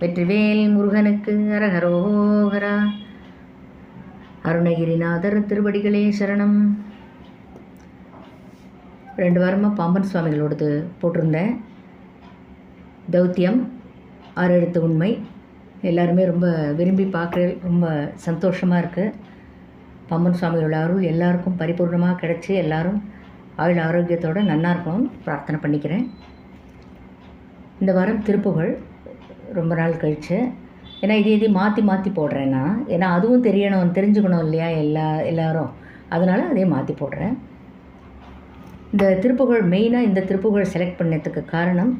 வெற்றிவேல் முருகனுக்கு அரகரோகரா அருணகிரிநாதர் திருவடிகளே சரணம். ரெண்டு வாரமாக பாம்பன் சுவாமிகளோடது போட்டிருந்தேன். தௌத்தியம் ஆறெழுத்து உண்மை. எல்லாருமே ரொம்ப விரும்பி பார்க்குற ரொம்ப சந்தோஷமாக இருக்குது பாம்பன் சுவாமிகளோட அருள் எல்லாருக்கும் பரிபூர்ணமாக கிடச்சி எல்லோரும் ஆயுள் ஆரோக்கியத்தோடு நன்னா இருக்கணும்னு பிரார்த்தனை பண்ணிக்கிறேன். இந்த வாரம் திருப்புகழ். ரொம்ப நாள் கழிச்சு. ஏன்னா இது இது மாற்றி மாற்றி போடுறேன் நான் ஏன்னா அதுவும் தெரியணும் தெரிஞ்சுக்கணும் இல்லையா எல்லா எல்லாரும். அதனால் அதே மாற்றி போடுறேன். இந்த திருப்புகழ் மெயினாக இந்த திருப்புகழ் செலக்ட் பண்ணதுக்கு காரணம்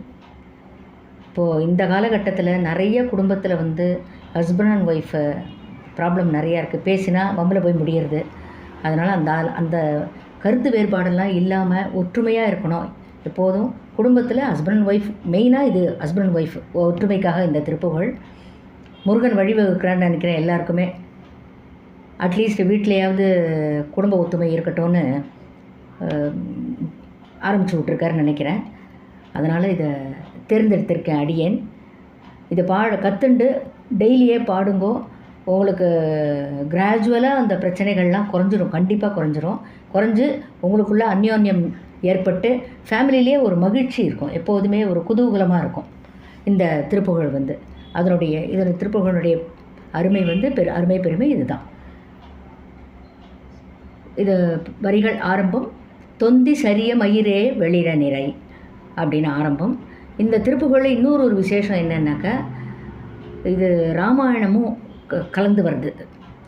இப்போது இந்த காலகட்டத்தில் நிறைய குடும்பத்தில் வந்து ஹஸ்பண்ட் அண்ட் ஒய்ஃபு ப்ராப்ளம் நிறையா இருக்குது பேசினா வம்பில் போய் முடியறது. அதனால் அந்த அந்த கருத்து வேறுபாடெல்லாம் இல்லாமல் ஒற்றுமையாக இருக்கணும். எப்போதும் குடும்பத்தில் ஹஸ்பண்ட் ஒய்ஃப் மெயினாக இது ஹஸ்பண்ட் ஒய்ஃப் ஒற்றுமைக்காக இந்த திருப்புகழ். முருகன் வழிவகுக்கிறான்னு நினைக்கிறேன் எல்லாருக்குமே. அட்லீஸ்ட் வீட்லேயாவது குடும்ப ஒத்துமை இருக்கட்டும்னு ஆரம்பித்து விட்ருக்காருன்னு நினைக்கிறேன். அதனால் இதை தேர்ந்தெடுத்திருக்கேன் அடியேன். இதை பாட கற்றுண்டு டெய்லியே பாடுங்கோ. உங்களுக்கு கிராஜுவலாக அந்த பிரச்சனைகள்லாம் குறைஞ்சிரும். கண்டிப்பாக குறைஞ்சிரும். குறைஞ்சு உங்களுக்குள்ள அந்யோன்யம் ஏற்பட்டு ஃபேமிலியிலே ஒரு மகிழ்ச்சி இருக்கும். எப்போதுமே ஒரு குதூகலமாக இருக்கும். இந்த திருப்புகழ் வந்து. அதனுடைய இதன் திருப்புகழுடைய அருமை வந்து பெரு அருமை பெருமை இதுதான். இது வரிகள் ஆரம்பம். தொந்தி சரிய மயிரே வெளிர நிறை அப்படின்னு ஆரம்பம். இந்த திருப்புகழில் இன்னொரு ஒரு விசேஷம் என்னென்னாக்கா இது ராமாயணமும் க கலந்து வருது.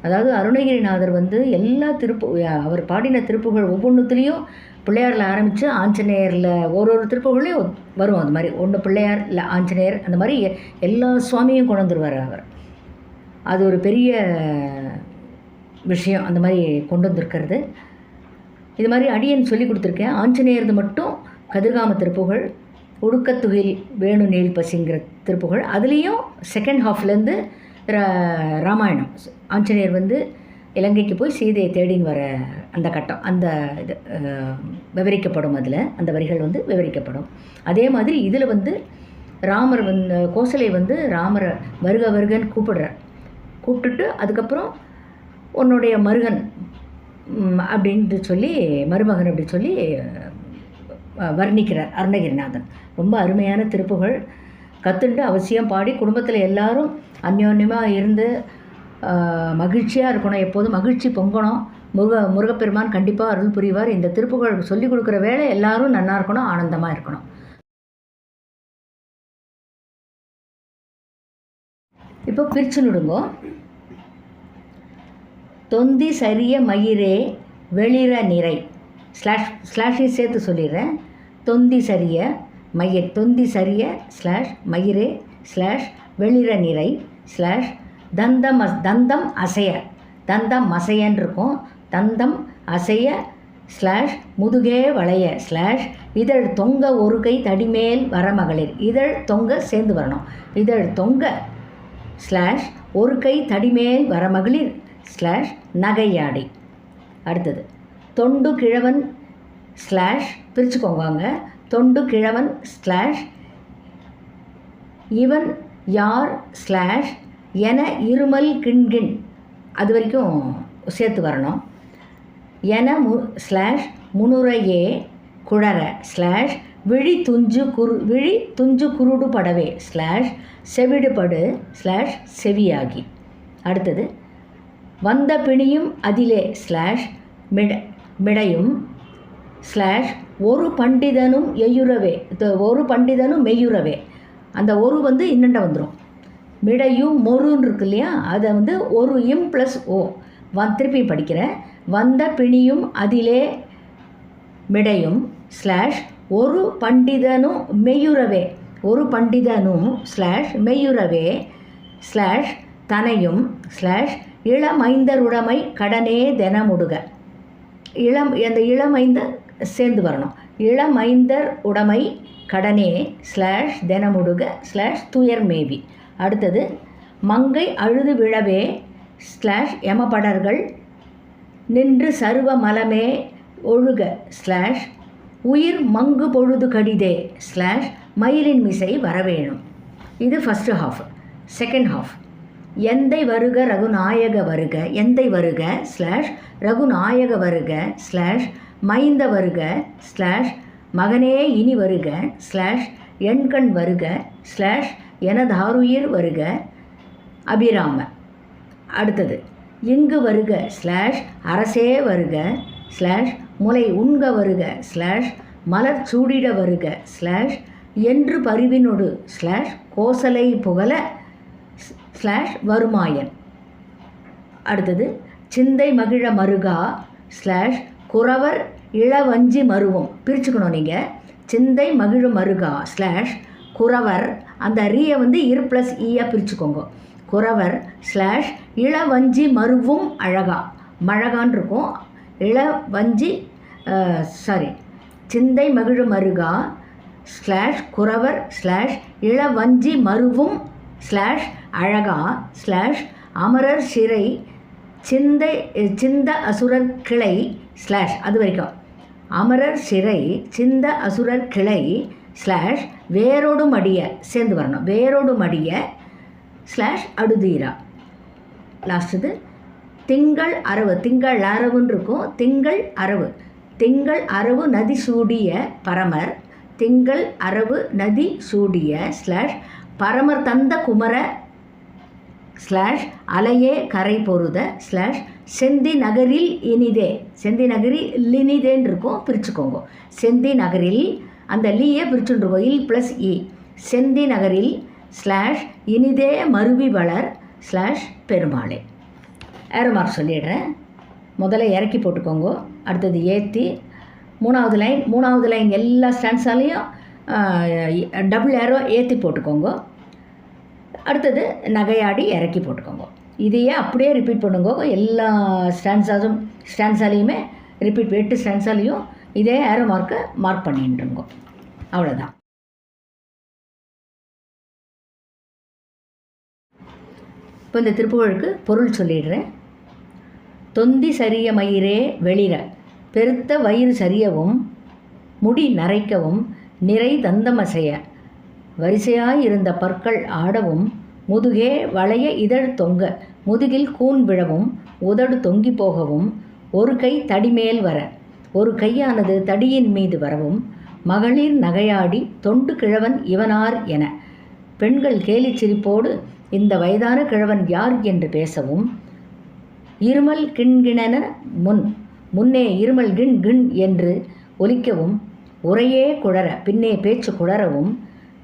அதாவது அருணகிரிநாதர் வந்து எல்லா திருப்பு அவர் பாடின திருப்புகள் ஒவ்வொன்றுத்துலேயும் பிள்ளையாரில் ஆரம்பித்து ஆஞ்சநேயரில் ஒரு ஒரு திருப்புகளையும் வரும் அது மாதிரி. ஒன்று பிள்ளையார் இல்லை ஆஞ்சநேயர் அந்த மாதிரி எ- எல்லா சுவாமியும் கொண்டு வந்துருவார் அவர். அது ஒரு பெரிய விஷயம் அந்த மாதிரி கொண்டு வந்திருக்கிறது. இது மாதிரி அடியன் சொல்லி கொடுத்துருக்கேன். ஆஞ்சநேயர்து மட்டும் கதிர்காம திருப்புகழ் ஒடுக்கத்துகில் வேணு நீள் பசிங்கிற திருப்புகழ் அதுலேயும் செகண்ட் ஹாஃப்லேருந்து ராமாயணம். ஆஞ்சநேயர் வந்து இலங்கைக்கு போய் சீதையை தேடின்னு வர அந்த கட்டம் அந்த இது விவரிக்கப்படும் அதில். அந்த வரிகள் வந்து விவரிக்கப்படும். அதே மாதிரி இதில் வந்து ராமர் வந்து கோசலை வந்து ராமரை வருக வருகன்னு கூப்பிடுறார். கூப்பிட்டுட்டு அதுக்கப்புறம் உன்னுடைய மருகன் அப்படின்ட்டு சொல்லி மருமகன் அப்படி சொல்லி வர்ணிக்கிறார் அருணகிரிநாதன். ரொம்ப அருமையான திருப்புகள். கத்துண்டு அவசியம் பாடி குடும்பத்தில் எல்லாரும் அந்யோன்யமாக இருந்து மகிழ்ச்சியாக இருக்கணும். எப்போதும் மகிழ்ச்சி பொங்கணும். முருக முருகப்பெருமான் கண்டிப்பாக அருள் புரிவார். இந்த திருப்புகழ் சொல்லிக் கொடுக்குற வேலை எல்லாரும் நல்லா இருக்கணும் ஆனந்தமாக இருக்கணும். இப்போ பிரிச்சு நுடுங்கோ. தொந்தி சரிய மயிரே வெளிர நிறை. ஸ்லாஷ் ஸ்லாஷையும் சேர்த்து சொல்லிடுறேன். தொந்தி சரிய மயிர் தொந்தி சரிய ஸ்லாஷ் மயிரே ஸ்லாஷ் வெளிர நிறை ஸ்லாஷ் தந்தம் அஸ் தந்தம் அசைய. தந்தம் அசையன்னு இருக்கும் தந்தம் அசைய ஸ்லாஷ் முதுகே வளைய ஸ்லாஷ் இதழ் தொங்க ஒரு கை தடிமேல் வரமகளிர் இதழ் தொங்க சேர்ந்து வரணும். இதழ் தொங்க ஸ்லாஷ் ஒரு கை தடிமேல் வரமகளிர் ஸ்லாஷ் நகையாடி. அடுத்தது தொண்டு கிழவன் ஸ்லாஷ் பிரிச்சுக்கோங்க தொண்டு கிழவன் ஸ்லாஷ் இவன் யார் ஸ்லாஷ் என இருமல் கிண்கிண் அது வரைக்கும் சேர்த்து வரணும். என மு ஸ்லாஷ் முனுரையே குழற ஸ்லாஷ் விழி துஞ்சு குரு விழி துஞ்சு குருடு படவே ஸ்லாஷ் செவிடுபடு ஸ்லாஷ் செவியாகி. அடுத்தது வந்த பிணியும் அதிலே ஸ்லாஷ் மிட மிடையும் ஸ்லாஷ் ஒரு பண்டிதனும் எய்யுறவே ஒரு பண்டிதனும் மெய்யுறவே. அந்த ஒரு வந்து இன்னண்ட வந்துடும் மிடையும் மொருன்னு இருக்கு இல்லையா? அதை வந்து ஒரு இம் ப்ளஸ் ஓ வந் திருப்பி படிக்கிறேன். வந்த பிணியும் அதிலே மிடையும் ஸ்லாஷ் ஒரு பண்டிதனும் மெய்யுறவே. ஒரு பண்டிதனும் ஸ்லாஷ் மெய்யுறவே ஸ்லாஷ் தனையும் ஸ்லாஷ் இளமைந்தருடைமை கடனே தினமுடுக. இளம் அந்த இளமைந்தர் சேர்ந்து வரணும். இளமைந்தர் உடைமை கடனே ஸ்லாஷ் தினமுடுக ஸ்லாஷ் துயர் மேவி. அடுத்தது மங்கை அழுது விழவே ஸ்லாஷ் எமபடர்கள் நின்று சர்வ மலமே ஒழுக ஸ்லாஷ் உயிர் மங்கு பொழுது கடிதே ஸ்லாஷ் மயிலின் மிசை வரவேணும். இது ஃபஸ்ட்டு ஹாஃப் செகண்ட் ஹாஃப் எந்தை வருக ரகுநாயக வருக எந்தை வருக ஸ்லாஷ் ரகுநாயக வருக ஸ்லாஷ் மைந்த வருக ஸ்லாஷ் மகனே இனி வருக ஸ்லாஷ் எண்கண் வருக ஸ்லாஷ் எனதாருயிர் வருக அபிராம. அடுத்தது இங்கு வருக ஸ்லாஷ் அரசே வருக ஸ்லாஷ் முலை உண்க வருக ஸ்லாஷ் மலர் சூடிட வருக ஸ்லாஷ் என்று பரிவினொடு ஸ்லாஷ் கோசலை புகழ ஸ்லாஷ் வருமாயன். அடுத்தது சிந்தை மகிழ மருகா ஸ்லாஷ் குறவர் இளவஞ்சி மருவம். பிரிச்சுக்கணும் நீங்கள் சிந்தை மகிழ மருகா ஸ்லாஷ் குறவர் அந்த ரீயை வந்து இரு ப்ளஸ் ஈயாக e பிரிச்சுக்கோங்க. குறவர் ஸ்லாஷ் இளவஞ்சி மருவும் அழகா. மழகான் இருக்கும். இளவஞ்சி சாரி சிந்தை மகிழ மருகா ஸ்லாஷ் குறவர் ஸ்லாஷ் இளவஞ்சி மருவும் ஸ்லாஷ் அழகா ஸ்லாஷ் அமரர் சிறை சிந்தை சிந்த அசுரர் கிளை ஸ்லாஷ் அது வரைக்கும். அமரர் சிறை சிந்த அசுரர் கிளை ஸ்லாஷ் வேரோடு மடிய சேர்ந்து வரணும். வேரோடு மடிய ஸ்லாஷ் அடுதீரா லாஸ்ட்டு திங்கள் அரவு. திங்கள் அரவுன்னு இருக்கும். திங்கள் அரவு. திங்கள் அரவு நதி சூடிய பரமர். திங்கள் அரவு நதி சூடிய ஸ்லாஷ் பரமர் தந்த குமர ஸ்லாஷ் அலையே கரை பொருத ஸ்லாஷ் செந்தி நகரில் இனிதே. செந்தி நகரில் லினிதேன்னு இருக்கும். பிரிச்சுக்கோங்க. செந்தி நகரில் அந்த லீயே பிரிச்சுருக்கோம் இல் ப்ளஸ் இ. செந்தி நகரில் ஸ்லாஷ் இனிதே மருவி வளர் ஸ்லாஷ் பெருமாளே. ஏரோ மார்க் சொல்லிடுறேன். முதல்ல இறக்கி போட்டுக்கோங்க. அடுத்தது ஏற்றி மூணாவது லைன் மூணாவது லைன் எல்லா ஸ்டாண்ட்ஸாலையும் டபுள் ஏரோ ஏற்றி போட்டுக்கோங்க. அடுத்தது நகையாடி இறக்கி போட்டுக்கோங்க. இதையே அப்படியே ரிப்பீட் பண்ணுங்க. எல்லா ஸ்டான்ஸாஸும் ஸ்டான்ஸாலையுமே ரிப்பீட் எட்டு ஸ்டான்ஸாலையும் இதே ஏரோ மார்க்கை மார்க் பண்ணிட்டுருங்க. அவ்வளோதான் இப்போ இந்த திருப்புகழுக்கு பொருள் சொல்லிடுறேன். தொந்தி சரிய மயிரே வெளிர பெருத்த வயிறு சரியவும் முடி நரைக்கவும் நிறை தந்தமசைய வரிசையாயிருந்த பற்கள் ஆடவும் முதுகே வளைய இதழ் தொங்க முதுகில் கூன் விழவும் உதடு தொங்கி போகவும் ஒரு கை தடிமேல் வர ஒரு கையானது தடியின் மீது வரவும் மகளிர் நகையாடி தொண்டு கிழவன் இவனார் என. பெண்கள் கேலிச் சிரிப்போடு இந்த வயதான கிழவன் யார்? என்று பேசவும் இருமல் கிண்கிணன முன் முன்னே இருமல் கிண் கிண் என்று ஒலிக்கவும் உரையே குழற பின்னே பேச்சு குளரவும்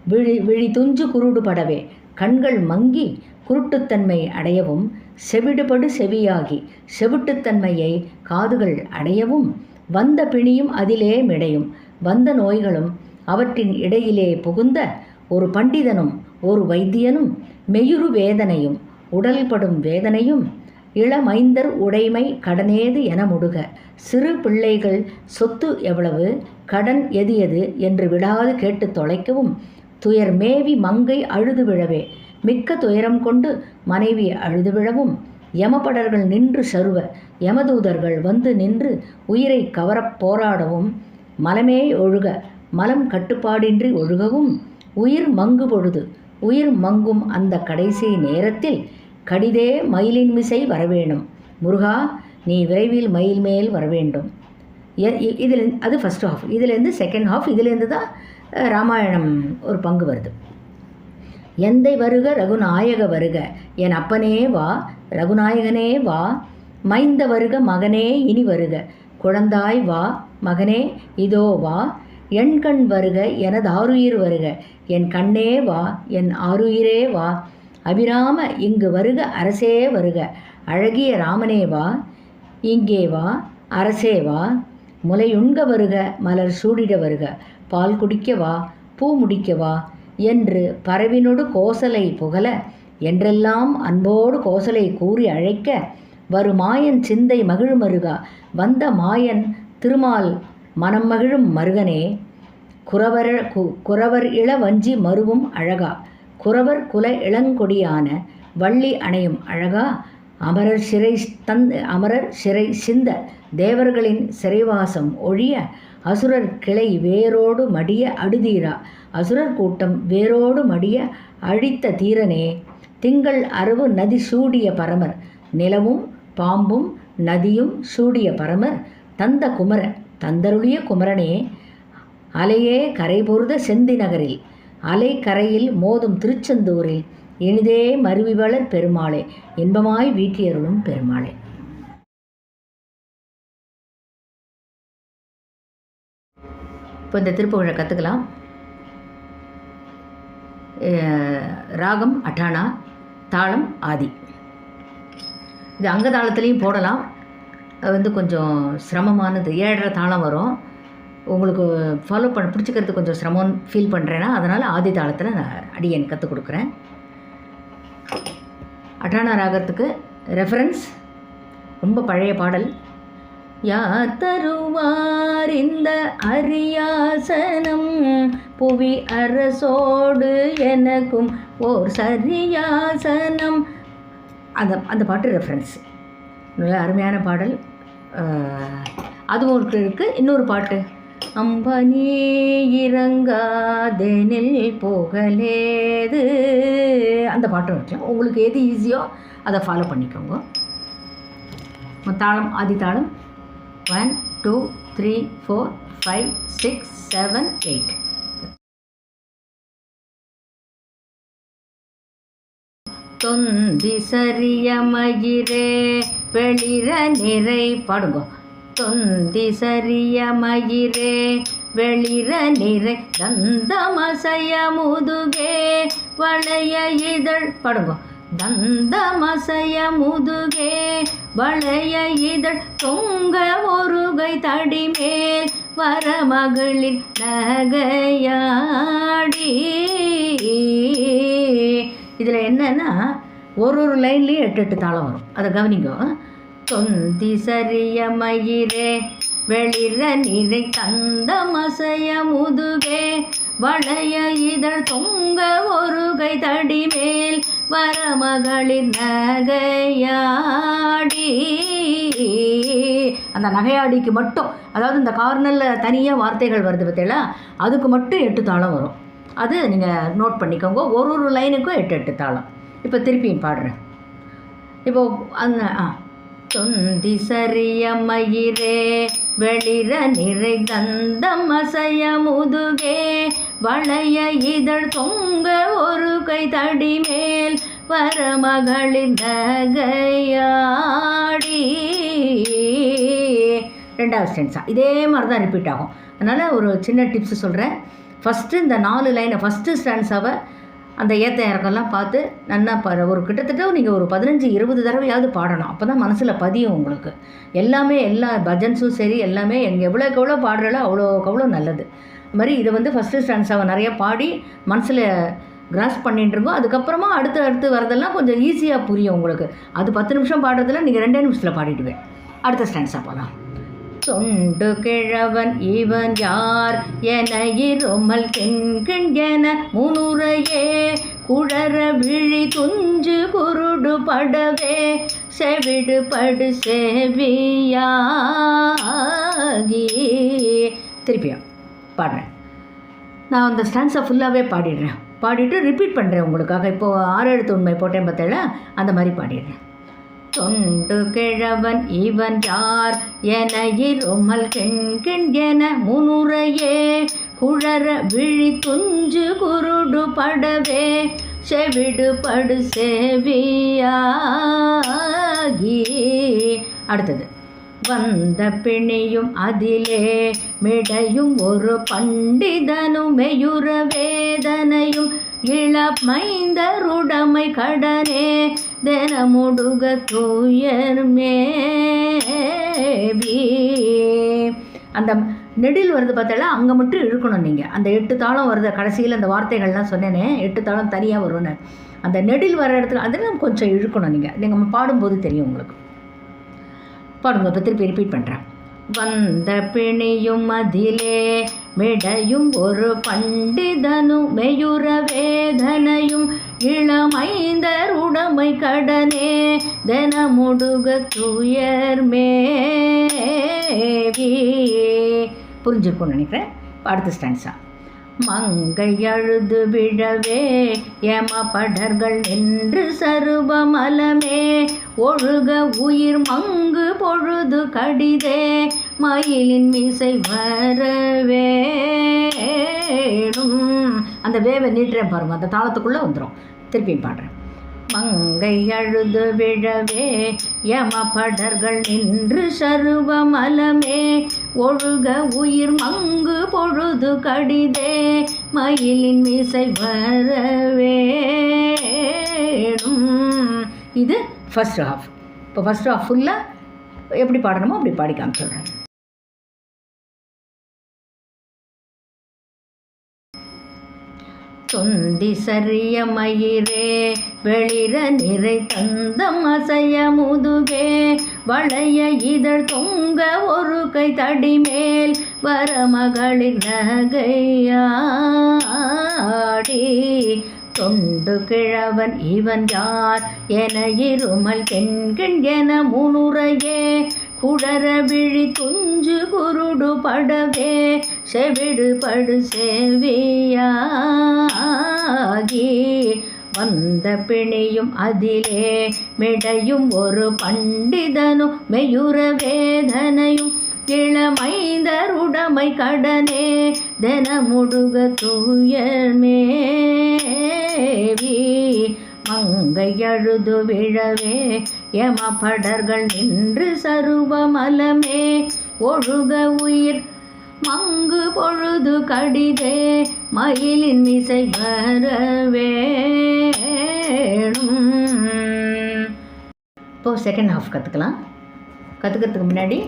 விழி விழி துஞ்சு குருடுபடவே கண்கள் மங்கி குருட்டுத்தன்மை அடையவும் செவிடுபடு செவியாகி செவிட்டுத்தன்மையை காதுகள் அடையவும் வந்த பிணியும் அதிலே மிடையும். வந்த நோய்களும் அவற்றின் இடையிலே புகுந்த ஒரு பண்டிதனும் ஒரு வைத்தியனும் மெயுறு வேதனையும் உடல்படும் வேதனையும் இளமைந்தர் உடைமை கடனேது என முடுக. சிறு பிள்ளைகள் சொத்து எவ்வளவு கடன் எது எது என்று விடாது கேட்டு தொலைக்கவும் துயர் மேவி மங்கை அழுது விழவே. மிக்க துயரம் கொண்டு மனைவி அழுது விழவும் யமபடர்கள் நின்று சருவ யமதூதர்கள் வந்து நின்று உயிரை கவரப் போராடவும் மலமே ஒழுக மலம் கட்டுப்பாடின்றி ஒழுகவும் உயிர் மங்கு பொழுது உயிர் மங்கும் அந்த கடைசி நேரத்தில் கடிதே மயிலின் மிசை வரவேணும். முருகா நீ விரைவில் மயில் மேல் வரவேண்டும். இதில் அது ஃபஸ்ட் ஹாஃப் இதுலேருந்து செகண்ட் ஹாஃப் இதுலேருந்து தான் ராமாயணம் ஒரு பங்கு வருது. எந்தை வருக ரகுநாயக வருக என் அப்பனே வா ரகுநாயகனே வா மைந்த வருக மகனே இனி வருக. குழந்தாய் வா மகனே இதோ வா என் கண் வருக எனது ஆருயிர் வருக. என் கண்ணே வா என் ஆருயிரே வா. அபிராம இங்கு வருக அரசே வருக. அழகிய ராமனே வா இங்கே வா அரசே வா. முலையுண்க வருக மலர் சூடிட வருக. பால் குடிக்க வா பூ முடிக்க வா. என்று பறவினொடு கோசலை புகழ என்றெல்லாம் அன்போடு கோசலை கூறி அழைக்க வருமாயன் சிந்தை மகிழுமருகா வந்த மாயன் திருமால் மனம் மகிழும் மருகனே. குறவர் கு குறவர் இள வஞ்சி மருவும் அழகா. குறவர் குல இளங்கொடியான வள்ளி அணையும் அழகா. அமரர் சிறை தந்த அமரர் சிறை சிந்த தேவர்களின் சிறைவாசம் ஒழிய அசுரர் கிளை வேரோடு மடிய அடுதீரா. அசுரர் கூட்டம் வேரோடு மடிய அழித்த தீரனே. திங்கள் அரவு நதி சூடிய பரமர். நிலவும் பாம்பும் நதியும் சூடிய பரமர். தந்த குமர தந்தருளிய குமரனே அலையே கரை பொருத செந்தி நகரில். அலை கரையில் மோதும் திருச்செந்தூரில். இனிதே மருவிவளர் பெருமாளே இன்பமாய் வீட்டியருளும் பெருமாளே. இப்போ இந்த திருப்புகழை கற்றுக்கலாம் ராகம் அட்டானா தாளம் ஆதி. இது அங்க தாளத்துலேயும் போடலாம். அது வந்து கொஞ்சம் சிரமமானது. ஏழரை தாளம் வரும். உங்களுக்கு ஃபாலோ பண்ண பிடிச்சிக்கிறது கொஞ்சம் சிரமம்னு ஃபீல் பண்ணுறேன்னா அதனால் ஆதி தாளத்தில் நான் அடியன் கற்றுக் கொடுக்குறேன். அட்டானா ராகத்துக்கு ரெஃபரன்ஸ் ரொம்ப பழைய பாடல். யார் தருவார் இந்த அரியாசனம் புவி அரசோடு எனக்கும் ஓர் சரியாசனம் அந்த அந்த பாட்டு ரெஃபரன்ஸ் நல்ல அருமையான பாடல். அதுவும் இருக்கு. இருக்குது இன்னொரு பாட்டு. அம்பனி இறங்காதெனில் போகலேது. அந்த பாட்டும் இருக்கலாம். உங்களுக்கு எது ஈஸியோ அதை ஃபாலோ பண்ணிக்கோங்க. தாளம் ஆதி தாளம் one two three four five six seven eight தொந்தி சரியமயிரே வெளிர நிறை பாடுங்க. தொந்தி சரியமயிரே வெளிர நிறை தந்தமசய முதுகே வளைய இதழ் பாடுங்க. தந்தமசய முதுகே வளைய இதழ் தொங்க ஒருகை தடிமேல் வரமகளின் நகையாடி. இதில் என்னன்னா ஒரு ஒரு லைன்லேயும் எட்டு எட்டு தாளம் வரும். அதை கவனிங்க. தொந்தி சரிய மயிரே வெளிர நிறை தந்த மசைய முதுகே வளைய இதழ் தொங்க ஒரு கை தடி மேல் வரமகளின் நகையாடி. அந்த நகையாடிக்கு மட்டும் அதாவது இந்த கார்னரில் தனியாக வார்த்தைகள் வருது பார்த்தீங்களா? அதுக்கு மட்டும் எட்டு தாளம் வரும். அது நீங்கள் நோட் பண்ணிக்கோங்க. ஒரு ஒரு லைனுக்கும் எட்டு எட்டு தாளம். இப்போ திருப்பியும் பாடுறேன். இப்போ அந்த ஆ. தொந்தி சரிய மயிரே வெளிர நிறை தந்தம் அசைய முதுகே வளைய இதழ் தொங்க ஒரு கை தடி மேல் வரமகளின் நகையாடி. ரெண்டாவது ஸ்டென்ஸா இதே மாதிரி தான் ரிப்பீட் ஆகும். அதனால் ஒரு சின்ன டிப்ஸ் சொல்கிறேன் ஃபஸ்ட்டு இந்த நாலு லைனை ஃபஸ்ட்டு ஸ்டான்ஸாவை அந்த ஏத்த இறக்கம்லாம் பார்த்து நல்லா ப ஒரு கிட்டத்தட்ட நீங்கள் ஒரு பதினஞ்சு இருபது தடவையாவது பாடணும். அப்போ தான் மனசில் பதியும் உங்களுக்கு. எல்லாமே எல்லா பஜன்ஸும் சரி எல்லாமே எங்கள் எவ்வளோக்கு எவ்வளோ பாடுறளோ அவ்வளோக்கு அவ்வளோ நல்லது. அது மாதிரி இதை வந்து ஃபஸ்ட்டு ஸ்டான்ஸாவை நிறைய பாடி மனசில் கிராஸ் பண்ணிட்டு இருக்கோம். அதுக்கப்புறமா அடுத்து அடுத்து வரதெல்லாம் கொஞ்சம் ஈஸியாக புரியும் உங்களுக்கு. அது பத்து நிமிஷம் பாடுறதுல நீங்கள் ரெண்டே நிமிஷத்தில் பாடிடுவேன் அடுத்த ஸ்டான்ஸாக போகலாம் தொண்டு கிழவன் இவன் யார்? என இருமல் கெண்கண் என முனுரையே குழற விழி துஞ்சு குருடு படவே செவிடு படு செவியாகி. திருப்பியும் பாடுறேன். நான் அந்த ஸ்டான்ஸை ஃபுல்லாகவே பாடிடுறேன். பாடிட்டு ரிப்பீட் பண்ணுறேன் உங்களுக்காக. இப்போது ஆறு எழுத்து உண்மை போட்டேன் பார்த்தேன் அந்த மாதிரி பாடிடுறேன். தொண்டு கிழவன் இவன் யார்? என இருமல் கெண்கண் என முனுரையே குழற விழி துஞ்சு குருடு படவே செவிடு படு செவியாகி. அடுத்தது வந்த பிணியும் அதிலே மிடையும் ஒரு பண்டிதனும் மெயுர வேதனையும் இளமைந்தருடமை கடனே தினமுடுக தூயர் மேவி அந்த நெடில் வருது பார்த்தால அங்கே மட்டும் இழுக்கணும் நீங்கள் அந்த எட்டு தாளம் வருது. கடைசியில் அந்த வார்த்தைகள்லாம் சொன்னேனே. எட்டு தாளம் தனியாக வரும்னு. அந்த நெடில் வர இடத்துல அதெல்லாம் கொஞ்சம் இழுக்கணும் நீங்கள் நீங்கள் பாடும்போது தெரியும் உங்களுக்கு. பாடுங்க. இப்போ திருப்பி ரிப்பீட் பண்ணுறேன் வந்த பிணியும் அதிலே விடையும் ஒரு பண்டிதனும் மெயுர வேதனையும் இளமைந்தர் உடமை கடனே. தினமுடுக துயர் மேவி புரிஞ்சிருக்கும்னு நினைக்கிறேன். அடுத்த ஸ்டான்ஸா மங்கை அழுது விழவே யமபடர்கள் நின்று சருபமலமே. ஒழுக உயிர் மங்கு பொழுது கடிதே மயிலின் மீசை வரவேணும். அந்த வேவை நீட்டுறேன் பாருங்க அந்த தாளத்துக்குள்ளே வந்துடும் திருப்பியும் பாடுறேன். மங்கை அழுது விழவே யமபடர்கள் நின்று சருவமலமே. ஒழுக உயிர் மங்கு பொழுது கடிதே மயிலின் மிசை வரவேணும் இது ஃபர்ஸ்ட் ஹாஃப் இப்போ ஃபர்ஸ்ட் ஹாஃப் ஃபுல்லாக எப்படி பாடணுமோ அப்படி பாடி காமிச்சிடுறேன். தொந்தி சரிய மயிரே வெளிர நிறை தந்தம் அசைய முதுகே வளைய இதழ் தொங்க ஒரு கை தடி மேல் வரமகளின் நகையாடி தொண்டு கிழவன் இவன் யார் என இருமல் கெண்கின் என முனுரையே குடர விழி துஞ்சு குருடு படவே செவிடு படு சேவியாகி. வந்த பிணியும் அதிலே மிடையும் ஒரு பண்டிதனும் மெயுர வேதனையும் இளமைந்தருடமை கடனே தினமுடுக தூயர் மேவி. மங்கை அழுது விழவே யமபடர்கள் நின்று சருவமலமே ஒழுக உயிர் மங்கு பொழுது கடிதே மயிலின் இசை வரவேணும் இப்போது செகண்ட் ஹாஃப் கற்றுக்கலாம் கற்றுக்கிறதுக்கு முன்னாடி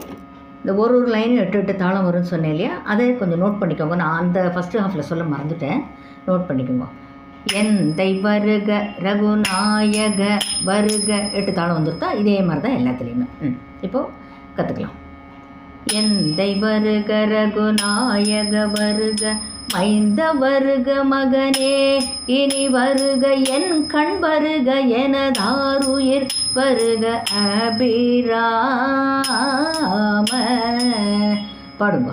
இந்த ஒரு ஒரு லைனும் எட்டு எட்டு தாளம் வரும்னு சொன்னேன் இல்லையா? அதை கொஞ்சம் நோட் பண்ணிக்கோங்க. நான் அந்த ஃபஸ்ட்டு ஹாஃபில் சொல்ல மறந்துட்டேன். நோட் பண்ணிக்கோங்க. எந்தை வருக ரகுநாயக வருக. எட்டு தாளம் வந்துருத்தா இதே மாதிரி தான் எல்லாத்துலேயுமே. ம் இப்போது கற்றுக்கலாம் எந்தை வருக ரகுநாயக வருக. மைந்த வருக மகனே இனி வருக என் கண் வருக எனதாருயிர் வருக. அபிராம பாடுங்க.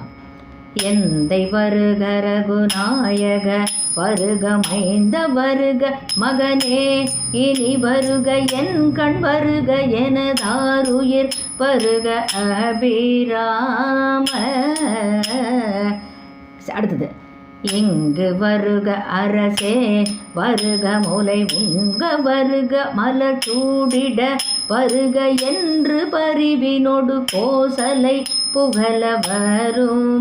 எந்தை வருக ரகுநாயக வருக மைந்த வருக மகனே இனி வருக என் கண் வருக எனதாருயிர் வருக அபிராம. அடுத்தது இங்கு வருக அரசே வருக முலை உங்க வருக மலர் சூடிட வருக என்று பரிவினொடு கோசலை புகழ வருமாயன்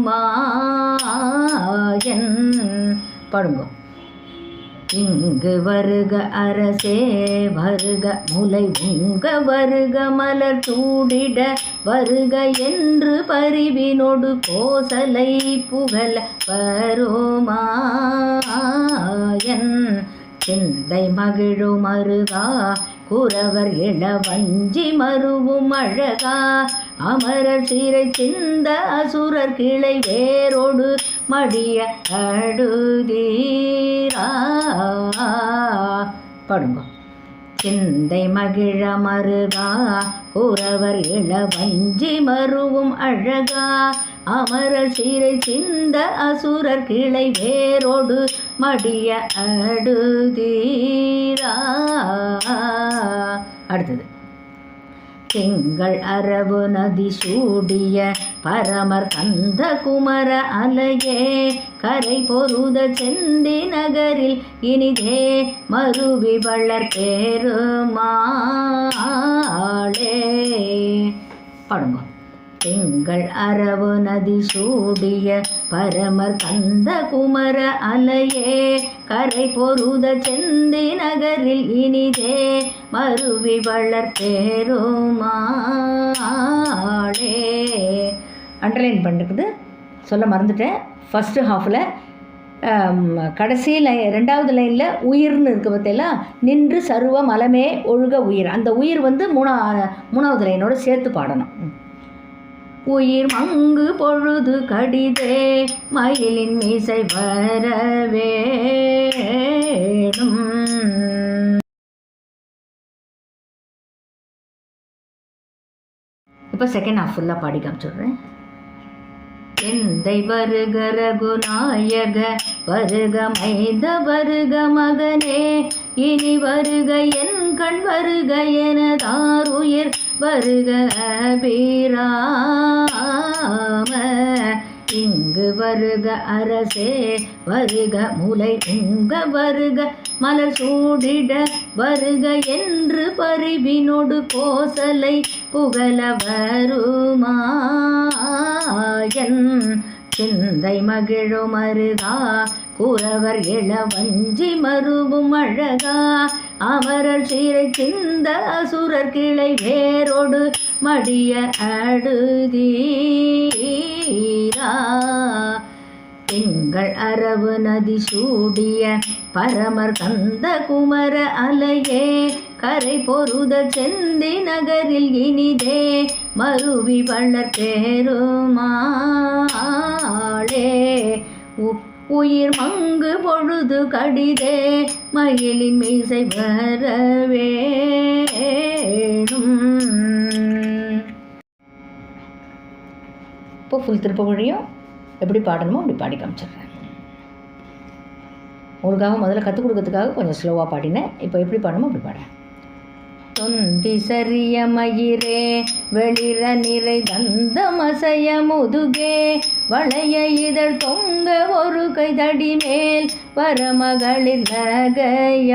பாடுங்க. இங்கு வருக அரசே வருக முலை உங்க வருக மலர் சூடிட வருக என்று பரிவினொடு கோசலை புகழ வருமாயன் சிந்தை மகிழும் அருகா குறவர் இளவஞ்சி மருவும் அழகா. அமரர் சிறை சிந்த அசுரர் கிளை வேரோடு மடிய அடுதீரா பாடுங்க. சிந்தை மகிழ மருகா. குறவர் இளவஞ்சி மருவும் அழகா. அமரர் சீரை சிந்த அசுரர் கிளை வேரோடு மடிய அடுதீரா. அடுத்தது. திங்கள் அரபு நதி சூடிய பரமர் கந்த குமர அலையே கரை பொருத செந்தி நகரில் இனிதே மருவி வளர் பேருமாளே. பாடுங்க. எங்கள் அரவு நதி சூடிய பரமர் கந்த குமர அலையே கரை பொருத செந்தி நகரில் இனிதே மருவி வளர் பெருமாளே. அண்டர்லைன் பண்ணுறது சொல்ல மறந்துட்டேன். ஃபஸ்ட்டு ஹாஃபில் கடைசி லை ரெண்டாவது லைனில் உயிர்னு இருக்கு பார்த்தீங்களா? நின்று சருவ மலமே ஒழுக உயிர். அந்த உயிர் வந்து மூணா மூணாவது லைனோடு சேர்த்து பாடணும். ம். உயிர் மங்கு பொழுது கடிதே மயிலின் மீசை வரவேடும் இப்போ செகண்ட் நான் ஃபுல்லாக பாடி காமிச்சிடுறேன். எந்தை வருக ரகுநாயக வருக மைத வருக மகனே இனி வருக என் கண் வருக எனதாருயிர் வருக அபிராம இங்கு வருக அரசே வருக முலை உங்க வருக மலர் சூடிட வருக என்று பரிவினோடு கோசலை புகழ வருமாயன். சிந்தை மகிழும் அருகா குறவர் இளவஞ்சி மறுபும் அழகா. அமரர் சீரை சிந்த அசுரர் கிளை வேரோடு மடிய அடுதீரா திங்கள் அரவு நதி சூடிய பரமர் கந்த குமர அலையே கரை பொருத செந்தி நகரில் இனிதே மருவி வளர் பெருமாளே. உயிர் மங்கு பொழுது கடிதே மயிலின் மீசை வரவேணும் இப்போ ஃபுல் திருப்பகுழியும் எப்படி பாடணுமோ அப்படி பாடி காமிச்சிடுறேன் உங்களுக்காக முதல்ல கற்றுக் கொடுக்கறதுக்காக கொஞ்சம் ஸ்லோவாக பாடினேன். இப்போ எப்படி பாடணுமோ அப்படி பாடுறேன். தொந்தி சரிய மயிரே வெளிர நிறை தந்தமசைய முதுகே வளைய இதழ் தொங்க ஒரு கைதடி மேல் பரமகளின் நகையாடி.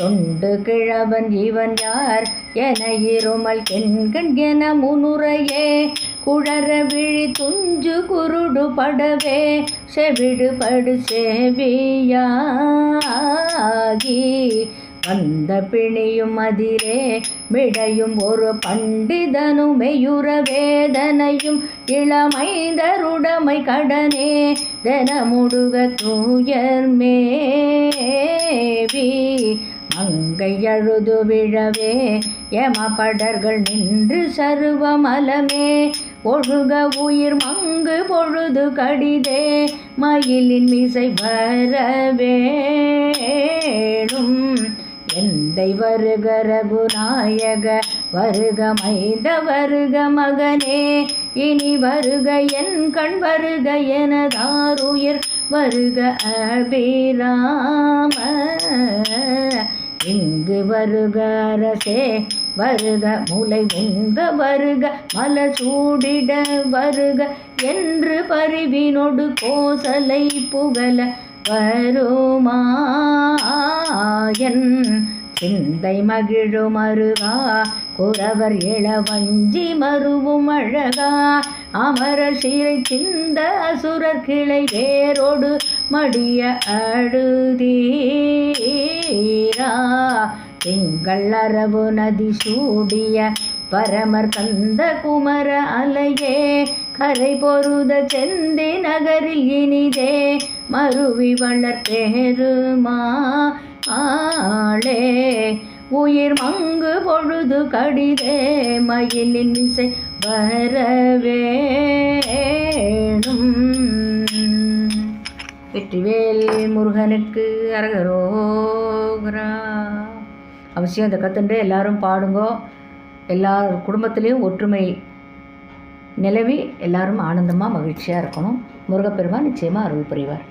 தொண்டு கிழவன் இவன் யார்? என இருமல் கெண்கண் என முனுரையே குழற விழி துஞ்சு குருடு படவே செவிடுபடு செவியாகி. வந்த பிணியும் அதிரே விடையும் ஒரு பண்டிதனும் மெயுற வேதனையும் இளமைந்தருடமை கடனே தனமுடுக தூயர் மேவி. மங்கை அழுது விழவே எமபடர்கள் நின்று சருவமலமே ஒழுக உயிர் மங்கு பொழுது கடிதே மயிலின் மிசை வரவேணும் எந்தை வருக ரகுநாயக வருக மைந்த வருக மகனே இனி வருக என் கண் வருக எனதாருயிர் வருக அபிராம. இங்கு வருக அரசே வருக முலை உங்க வருக மலர் சூடிட வருக என்று பரிவினொடு கோசலை புகழ வருமாயன் சிந்தை மகிழும் அருகா குறவர் இளவஞ்சி மருவும் அழகா அமர சீரை சிந்த அசுரர் கிளை வேரோடு மடிய அழுதீரா? திங்கள் அரவு நதி சூடிய பரமர் கந்த குமர அலையே கரை பொருத செந்தி நகரில் இனிதே மருவி வளர் ஆளே. உயிர் மங்கு பொழுது கடிதே மயிலின் இசை வரவேணும் வெற்றிவேல் முருகனுக்கு அரகரோகரா. அவசியம். இந்த கத்துண்டு எல்லாரும் பாடுங்கோ. எல்லார் குடும்பத்துலேயும் ஒற்றுமை நிலவி எல்லாரும் ஆனந்தமாக மகிழ்ச்சியாக இருக்கணும். முருகப்பெருமான் நிச்சயமாக அருள் புரிவார்.